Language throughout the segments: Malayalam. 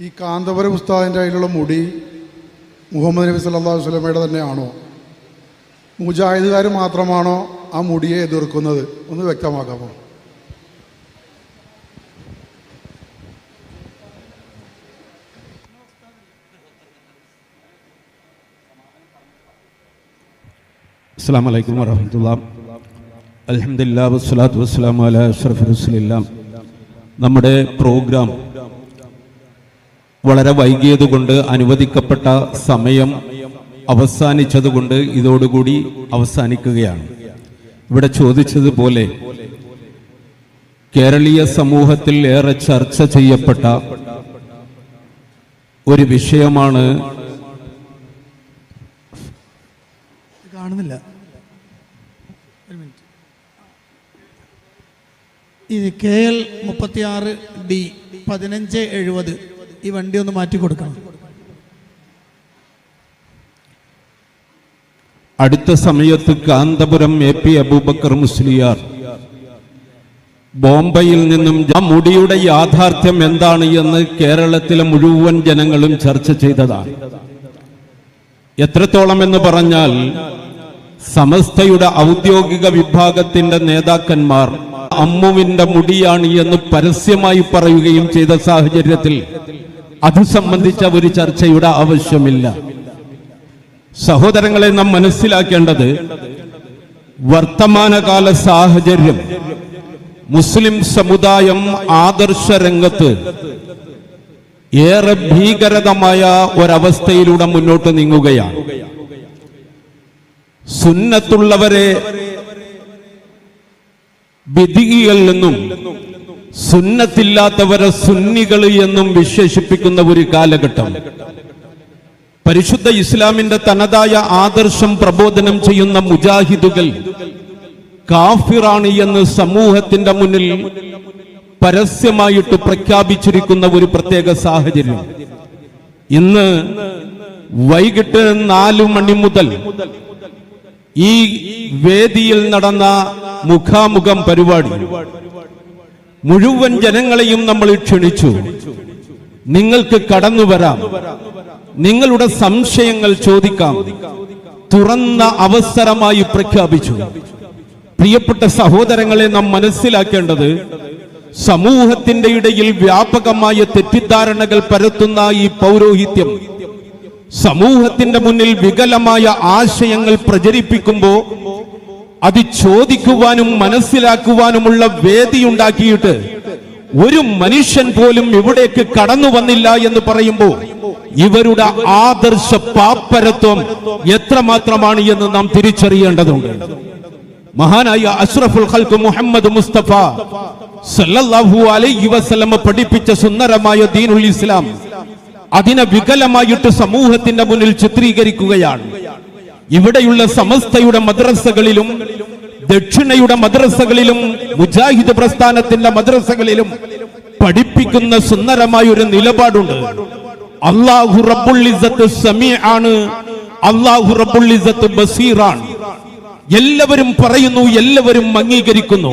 ഈ കാന്തപുരം ഉസ്താദിന്റെ അതിലുള്ള മുടി മുഹമ്മദ് നബി സല്ലാ വസ്ലമയുടെ തന്നെയാണോ? മുജാഹിദുകാർ മാത്രമാണോ ആ മുടിയെ എതിർക്കുന്നത്? ഒന്ന് വ്യക്തമാക്കാമോ? അസ്സാം വലൈക്കും വറഹമത്തുള്ള. അലഹമില്ല വസ്സലാത്തു വസ്സലാം അല അഷ്റഫ് റസുലില്ലാം. നമ്മുടെ പ്രോഗ്രാം വളരെ വൈകിയതുകൊണ്ട് അനുവദിക്കപ്പെട്ട സമയം അവസാനിച്ചതുകൊണ്ട് ഇതോടുകൂടി അവസാനിക്കുകയാണ്. ഇവിടെ ചോദിച്ചതുപോലെ കേരളീയ സമൂഹത്തിൽ ഏറെ ചർച്ച ചെയ്യപ്പെട്ട ഒരു വിഷയമാണ് കാണുന്നില്ല. ഇത് കെ എൽ മുപ്പത്തിയാറ് ഡി പതിനഞ്ച് എഴുപത്. ഈ വണ്ടി ഒന്ന് മാറ്റി കൊടുക്കണം. അടുത്ത സമയത്ത് കാന്തപുരം എ പി അബൂബക്കർ മുസ്ലിയാർ. ബോംബെയിൽ നിന്നും ആ മുടിയുടെ യാഥാർത്ഥ്യം എന്താണ് എന്ന് കേരളത്തിലെ മുഴുവൻ ജനങ്ങളും ചർച്ച ചെയ്തതാണ്. എത്രത്തോളം എന്ന് പറഞ്ഞാൽ സമസ്തയുടെ ഔദ്യോഗിക വിഭാഗത്തിന്റെ നേതാക്കന്മാർ അമ്മുവിന്റെ മുടിയാണ് എന്ന് പരസ്യമായി പറയുകയും ചെയ്ത സാഹചര്യത്തിൽ അത് സംബന്ധിച്ച ഒരു ചർച്ചയുടെ ആവശ്യമില്ല. സഹോദരങ്ങളെ നാം മനസ്സിലാക്കേണ്ടത് വർത്തമാനകാല സാഹചര്യം മുസ്ലിം സമുദായം ആദർശ രംഗത്ത് ഏറെ ഭീകരതമായ ഒരവസ്ഥയിലൂടെ മുന്നോട്ട് നീങ്ങുകയാണ്. സുന്നത്തുള്ളവരെ വിധികളിൽ എന്നും സുന്നത്തില്ലാത്തവരെ സുന്നികൾ എന്നും വിശേഷിപ്പിക്കുന്ന ഒരു കാലഘട്ടം. പരിശുദ്ധ ഇസ്ലാമിന്റെ തനതായ ആദർശം പ്രബോധനം ചെയ്യുന്ന മുജാഹിദുകൾ കാഫിറാണ് എന്ന് സമൂഹത്തിന്റെ മുന്നിൽ പരസ്യമായിട്ട് പ്രഖ്യാപിച്ചിരിക്കുന്ന ഒരു പ്രത്യേക സാഹചര്യം. ഇന്ന് വൈകിട്ട് നാലു മണി മുതൽ ഈ വേദിയിൽ നടന്ന മുഖാമുഖം പരിപാടി മുഴുവൻ ജനങ്ങളെയും നമ്മൾ ക്ഷണിച്ചു. നിങ്ങൾക്ക് കടന്നു വരാം. നിങ്ങളുടെ സംശയങ്ങൾ ചോദിക്കാം. തുറന്ന അവസരമായി പ്രഖ്യാപിച്ചു. പ്രിയപ്പെട്ട സഹോദരങ്ങളെ നാം മനസ്സിലാക്കേണ്ടത് സമൂഹത്തിന്റെ ഇടയിൽ വ്യാപകമായ തെറ്റിദ്ധാരണകൾ പരത്തുന്ന ഈ പൗരോഹിത്യം സമൂഹത്തിന്റെ മുന്നിൽ വികലമായ ആശയങ്ങൾ പ്രചരിപ്പിക്കുമ്പോ അത് ചോദിക്കുവാനും മനസ്സിലാക്കുവാനുമുള്ള വേദിയുണ്ടാക്കിയിട്ട് ഒരു മനുഷ്യൻ പോലും ഇവിടേക്ക് കടന്നു വന്നില്ല എന്ന് പറയുമ്പോൾ ഇവരുടെ ആദർശ പാപ്പരത്വം എത്രമാത്രമാണ് എന്ന് നാം തിരിച്ചറിയേണ്ടതുണ്ട്. മഹാനായ അഷ്റഫുൽ ഖൽക്ക് മുഹമ്മദ് മുസ്തഫ സല്ലല്ലാഹു അലൈഹി വസല്ലമ പഠിപ്പിച്ച സുന്ദരമായ ദീനുൽ ഇസ്ലാം അതിനെ വികലമായിട്ട് സമൂഹത്തിന്റെ മുന്നിൽ ചിത്രീകരിക്കുകയാണ്. ഇവിടെയുള്ള സമസ്തയുടെ മദ്രസകളിലും ദക്ഷിണയുടെ മദ്രസകളിലും മുജാഹിദ് പ്രസ്ഥാനത്തിന്റെ മദ്രസകളിലും പഠിപ്പിക്കുന്ന സുന്ദരമായ ഒരു നിലപാടുണ്ട്. അള്ളാഹു റബ്ബുൽ ഇസ്സത്ത് സമീ ആണ് അള്ളാഹു റബ്ബുൽ ഇസ്സത്ത് ബസീറാണ്. എല്ലാവരും പറയുന്നു എല്ലാവരും അംഗീകരിക്കുന്നു.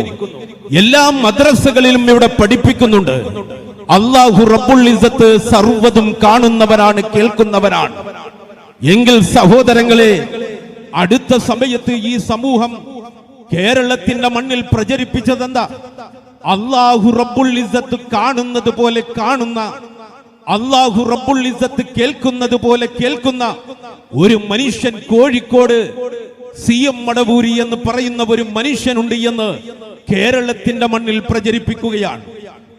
എല്ലാ മദ്രസകളിലും ഇവിടെ പഠിപ്പിക്കുന്നുണ്ട്. അള്ളാഹു റബ്ബുൽ ഇസത്ത് സർവതും കാണുന്നവരാണ് കേൾക്കുന്നവരാണ്. എങ്കിൽ സഹോദരങ്ങളെ അടുത്ത സമയത്ത് ഈ സമൂഹം കേരളത്തിന്റെ മണ്ണിൽ പ്രചരിപ്പിച്ചതെന്താ? അള്ളാഹു റബ്ബുൽ ഇസത്ത് കാണുന്നത് പോലെ കാണുന്ന അള്ളാഹു റബ്ബുൽ ഇസത്ത് കേൾക്കുന്നത് പോലെ കേൾക്കുന്ന ഒരു മനുഷ്യൻ കോഴിക്കോട് സി എം മടവൂരി എന്ന് പറയുന്ന ഒരു മനുഷ്യനുണ്ട് എന്ന് കേരളത്തിന്റെ മണ്ണിൽ പ്രചരിപ്പിക്കുകയാണ്.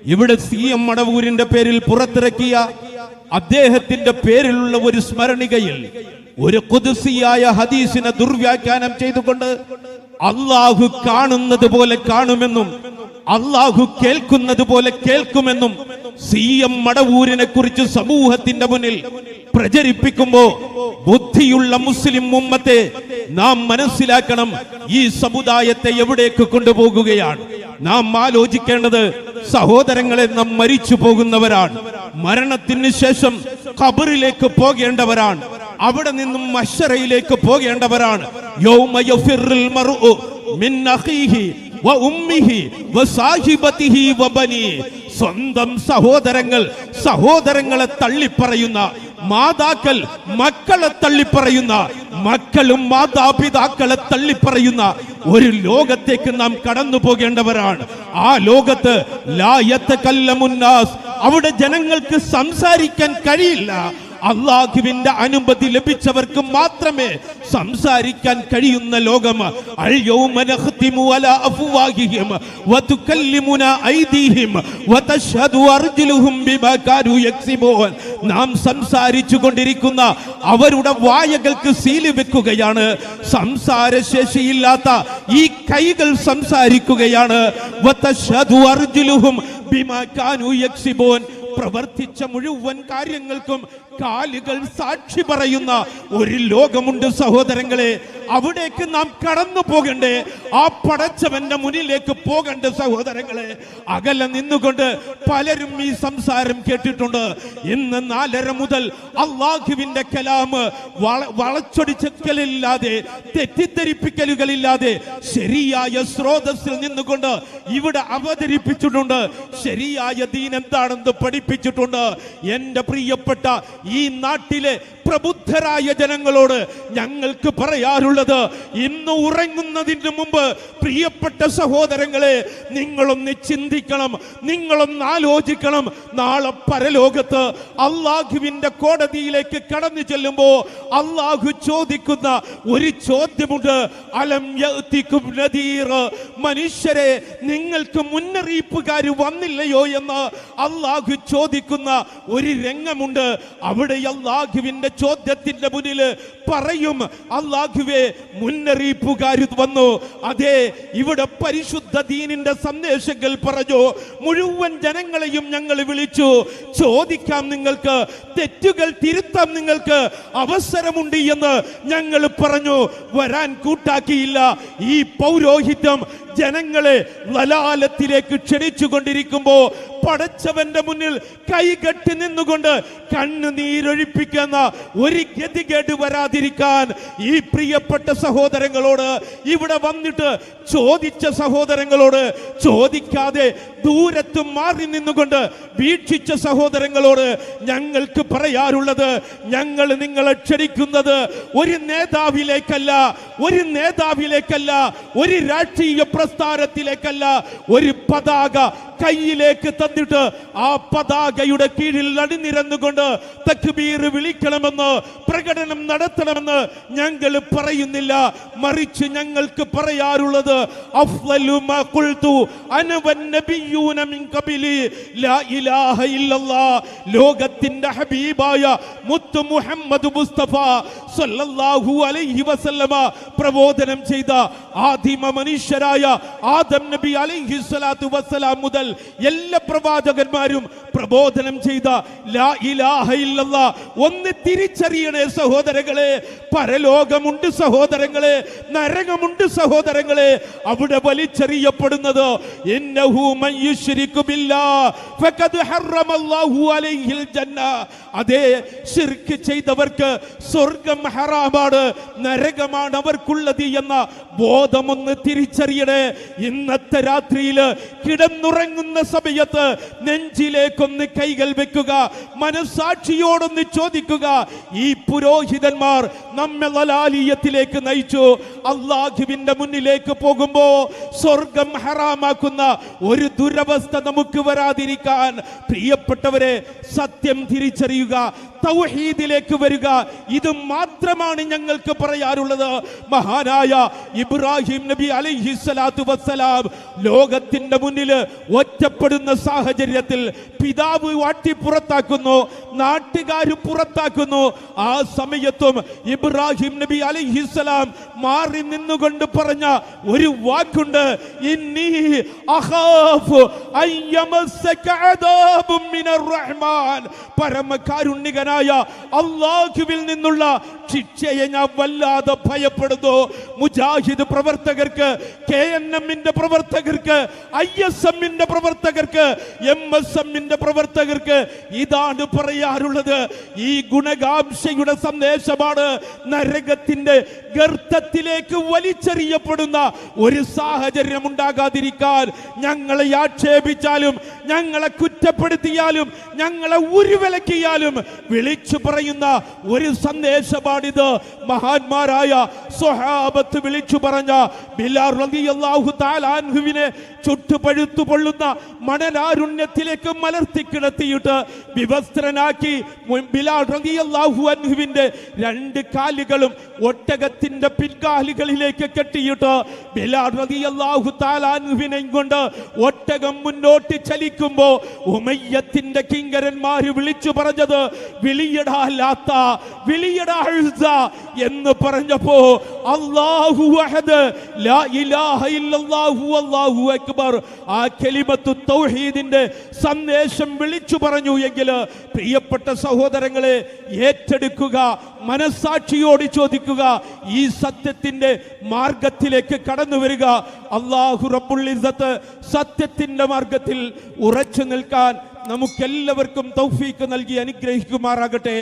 ഇവിടെ സി എം മടവൂരിന്റെ പേരിൽ പുറത്തിറക്കിയ അദ്ദേഹത്തിന്റെ പേരിലുള്ള ഒരു സ്മരണികയിൽ ഒരു കുതിസിയായ ഹദീസിനെ ദുർവ്യാഖ്യാനം ചെയ്തുകൊണ്ട് അള്ളാഹു കാണുന്നത് പോലെ കാണുമെന്നും അള്ളാഹു കേൾക്കുന്നത് പോലെ കേൾക്കുമെന്നും സി എം മടവൂരിനെ കുറിച്ച് സമൂഹത്തിന്റെ മുന്നിൽ പ്രചരിപ്പിക്കുമ്പോ ബുദ്ധിയുള്ള മുസ്ലിം ഉമ്മത്തെ നാം മനസ്സിലാക്കണം. ഈ സമുദായത്തെ എവിടേക്ക് കൊണ്ടുപോകുകയാണ്? നാം ആലോചിക്കേണ്ടത് സഹോദരങ്ങളെ നാം മരിച്ചു പോകുന്നവരാണ്. മരണത്തിന് ശേഷം ഖബറിലേക്ക് പോകേണ്ടവരാണ്. അവിടെ നിന്നും മഷറയിലേക്ക് പോകേണ്ടവരാണ്. സ്വന്തം സഹോദരങ്ങൾ സഹോദരങ്ങളെ തള്ളിപ്പറയുന്ന മാതാക്കൾ മക്കളെ തള്ളിപ്പറയുന്ന മക്കളും മാതാപിതാക്കളെ തള്ളിപ്പറയുന്ന ഒരു ലോകത്തേക്ക് നാം കടന്നു പോകേണ്ടവരാണ്. ആ ലോകത്ത് ലായത്ത് കല്ലമുന്നാസ് അവിടെ ജനങ്ങൾക്ക് സംസാരിക്കാൻ കഴിയില്ല. അള്ളാഹുവിന്റെ അനുമതി ലഭിച്ചവർക്ക് മാത്രമേ സംസാരിക്കാൻ കഴിയുന്ന ലോകം. നാം സംസാരിച്ചു കൊണ്ടിരിക്കുന്ന അവരുടെ വായകൾക്ക് സീൽ വെക്കുകയാണ്. സംസാരശേഷിയില്ലാത്ത ഈ കൈകൾ സംസാരിക്കുകയാണ്. പ്രവർത്തിച്ച മുഴുവൻ കാര്യങ്ങൾക്കും കാലുകൾ സാക്ഷി പറയുന്ന ഒരു ലോകമുണ്ട് സഹോദരങ്ങളെ. അവിടേക്ക് നാം കടന്നു പോകണ്ടേ. ആ പടച്ചവന്റെ മുന്നിലേക്ക് പോകണ്ട സഹോദരങ്ങളെ. അകലെ നിന്നുകൊണ്ട് പലരും ഈ സംസാരം കേട്ടിട്ടുണ്ട്. ഇന്ന് നാലര മുതൽ അള്ളാഹുവിന്റെ കലാമ് വള വളച്ചൊടിച്ചക്കലില്ലാതെ തെറ്റിദ്ധരിപ്പിക്കലുകളില്ലാതെ ശരിയായ സ്രോതസ്സിൽ നിന്നുകൊണ്ട് ഇവിടെ അവതരിപ്പിച്ചിട്ടുണ്ട്. ശരിയായ ദീൻ എന്താണെന്ന് പഠിപ്പിച്ചിട്ടുണ്ട്. എന്റെ പ്രിയപ്പെട്ട ഈ നാട്ടിലെ പ്രബുദ്ധരായ ജനങ്ങളോട് ഞങ്ങൾക്ക് പറയാറുള്ളത് ഇന്ന് ഉറങ്ങുന്നതിന് മുമ്പ് പ്രിയപ്പെട്ട സഹോദരങ്ങളെ നിങ്ങളൊന്ന് ചിന്തിക്കണം നിങ്ങളൊന്ന് ആലോചിക്കണം. നാളെ പരലോകത്ത് അള്ളാഹുവിന്റെ കോടതിയിലേക്ക് കടന്നു ചെല്ലുമ്പോൾ അള്ളാഹു ചോദിക്കുന്ന ഒരു ചോദ്യമുണ്ട്. അലം മനുഷ്യരെ നിങ്ങൾക്ക് മുന്നറിയിപ്പുകാർ വന്നില്ലയോ എന്ന് അള്ളാഹു ചോദിക്കുന്ന ഒരു രംഗമുണ്ട്. അവിടെ അള്ളാഹുവിന്റെ ചോദ്യത്തിന്റെ മുന്നിൽ പറയും അള്ളാഹുവെ മുന്നറിയിപ്പുകാർ വന്നു. അതെ ഇവിടെ പരിശുദ്ധ ദീനിന്റെ സന്ദേശങ്ങൾ പറഞ്ഞു. മുഴുവൻ ജനങ്ങളെയും ഞങ്ങൾ വിളിച്ചു. ചോദിക്കാം നിങ്ങൾക്ക് തെറ്റുകൾ തിരുത്താം നിങ്ങൾക്ക് അവസരമുണ്ട് എന്ന് ഞങ്ങൾ പറഞ്ഞു. വരാൻ കൂട്ടാക്കിയില്ല. ഈ പൗരോഹിത്യം ജനങ്ങളെ വലാലത്തിലേക്ക് ക്ഷണിച്ചു കൊണ്ടിരിക്കുമ്പോ പടച്ചവന്റെ മുന്നിൽ കൈകെട്ടി നിന്നുകൊണ്ട് കണ്ണുനീരൊഴിപ്പിക്കുന്ന ഒരു ഗതികേട് വരാതിരിക്കാൻ ഈ പ്രിയപ്പെട്ട സഹോദരങ്ങളോട് ഇവിടെ വന്നിട്ട് ചോദിച്ച സഹോദരങ്ങളോട് ചോദിക്കാതെ ദൂരത്ത് മാറി നിന്നുകൊണ്ട് വീക്ഷിച്ച സഹോദരങ്ങളോട് ഞങ്ങൾക്ക് പറയാറുള്ളത് ഞങ്ങൾ നിങ്ങളെ ക്ഷണിക്കുന്നത് ഒരു നേതാവിലേക്കല്ല ഒരു നേതാവിലേക്കല്ല ഒരു രാഷ്ട്രീയ പ്രസ്ഥാനത്തിലേക്കല്ല ഒരു പതാക കയ്യിലേക്ക് തന്നിട്ട് ആ പതാകയുടെ കീഴിൽ അണിനിരന്നുകൊണ്ട് തക്ബീർ വിളിക്കണമെന്ന് പ്രകടനം നടത്തണമെന്ന് ഞങ്ങൾ പറയുന്നില്ല. മറിച്ച് ഞങ്ങൾക്ക് പറയാറുള്ളത് ലോകത്തിന്റെ ഹബീബായ മുത്തു മുഹമ്മദ് മുസ്തഫ സല്ലല്ലാഹു അലൈഹി വസല്ലമ പ്രബോധനം ചെയ്ത ആദിമ മനുഷ്യരായ ആദം നബി അലൈഹി സ്വലാത്തു വസ്സലാം മുതൽ എല്ലാ പ്രവാചകന്മാരും പ്രബോധനം ചെയ്ത ഒന്ന് തിരിച്ചറിയണേ സഹോദരങ്ങളെ. പരലോകമുണ്ട് സഹോദരങ്ങളെ നരകമുണ്ട് സഹോദരങ്ങളെ. അവിടെ വലിച്ചെറിയപ്പെടുന്നത് അതേ ശിർക്ക് ചെയ്തവർക്ക് സ്വർഗം ഹറാമാണ് നരകമാണ് അവർക്കുള്ളത് എന്ന ബോധമൊന്ന് തിരിച്ചറിയണേ. ഇന്നത്തെ രാത്രിയിൽ കിടന്നുറങ്ങുന്ന സമയത്ത് നെഞ്ചിലേക്കൊന്ന് കൈകൾ വെക്കുക മനസാക്ഷിയോടൊന്ന് ചോദിക്കുക ഈ പുരോഹിതന്മാർ നമ്മെ ലലാലിയത്തിലേക്ക് നയിച്ചു. അള്ളാഹുവിന്റെ മുന്നിലേക്ക് പോകുമ്പോ സ്വർഗം ഹറാമാക്കുന്ന ഒരു ദുരവസ്ഥ നമുക്ക് വരാതിരിക്കാൻ പ്രിയപ്പെട്ടവരെ സത്യം തിരിച്ചറിയുക. തൗഹീദിലേക്ക് വരിക. ഇത് മാത്രമാണ് ഞങ്ങൾക്ക് പറയാറുള്ളത്. മഹാനായ ഇബ്രാഹിം നബി അലൈഹി സ്വലാത്തു വസ്സലാം ലോകത്തിന്റെ മുന്നിൽ ഒറ്റപ്പെടുന്ന സാഹചര്യത്തിൽ പിതാവ് വാട്ടി പുറത്താക്കുന്നു നാട്ടുകാർ പുറത്താക്കുന്നു. ആ സമയത്തും ഇബ്രാഹിം നബി അലൈഹിസ്സലാം മാറി നിന്നുകൊണ്ട് പറഞ്ഞ ഒരു വാക്കുണ്ട്. ഇന്നി അഖാഫു പരമകാരുണ്യകനായ അള്ളാഹുവിൽ നിന്നുള്ള ശിക്ഷയെ ഞാൻ വല്ലാതെ ഭയപ്പെടുന്നു. മുജാഹിദ് പ്രവർത്തകർക്ക് കെ എൻ എമ്മിന്റെ പ്രവർത്തകർക്ക് ഐ എസ് എമ്മിന്റെ പ്രവർത്തകർക്ക് എം എസ് എമ്മിന്റെ പ്രവർത്തകർക്ക് ഇതാണ് പറയാറുള്ളത്. ഈ ഗുണകാംക്ഷയുടെ സന്ദേശമാണ് നരകത്തിന്റെ ഗർത്തത്തിലേക്ക് വലിച്ചെറിയപ്പെടുന്ന ഒരു സാഹചര്യം ഉണ്ടാകാതിരിക്കാൻ. ഞങ്ങളെ ആക്ഷേപിച്ചാലും ഞങ്ങളെ കുറ്റപ്പെടുത്തിയാലും ഞങ്ങളെ ഉരുവിലക്കിയാലും വിളിച്ചു പറയുന്ന ഒരു സന്ദേശമാണിത്. മഹാന്മാരായ സ്വഹാബത്ത് വിളിച്ചു പറഞ്ഞ ബിലാൽ റളിയല്ലാഹു ചുട്ടുപഴുത്തു പൊള്ളുന്ന മണലാരുണ്യത്തിലേക്ക് മലർത്തി കിടത്തിയിട്ട് വിവസ്ത്രനാക്കി ബിലാൽ റളിയല്ലാഹു രണ്ട് കാലുകളും ഒട്ടകത്തിന്റെ പിൻകാലുകളിലേക്ക് കെട്ടിയിട്ട് ബിലാൽ റളിയല്ലാഹു കൊണ്ട് ഒട്ടകം മുന്നോട്ട് ചലിക്കുമ്പോ ഉമയ്യത്തിന്റെ കിങ്കരന്മാര് വിളിച്ചു പറഞ്ഞത് എന്ന് പറഞ്ഞപ്പോ അല്ലാഹു ലാ ഇലാഹ ഇല്ലല്ലാഹു അല്ലാഹു അക്ബർ ആ കലിമത്തു തൗഹീദിന്റെ സന്ദേശം വിളിച്ചു പറഞ്ഞു എങ്കിൽ പ്രിയപ്പെട്ട സഹോദരങ്ങളെ ഏറ്റെടുക്കുക മനസാക്ഷിയോട് ചോദിക്കുക ഈ സത്യത്തിന്റെ മാർഗത്തിലേക്ക് കടന്നു വരിക. അള്ളാഹു റബ്ബുൽ സത്യത്തിന്റെ മാർഗത്തിൽ ഉറച്ചു നിൽക്കാൻ നമുക്കെല്ലാവർക്കും തൗഫീക്ക് നൽകി അനുഗ്രഹിക്കുമാറാകട്ടെ.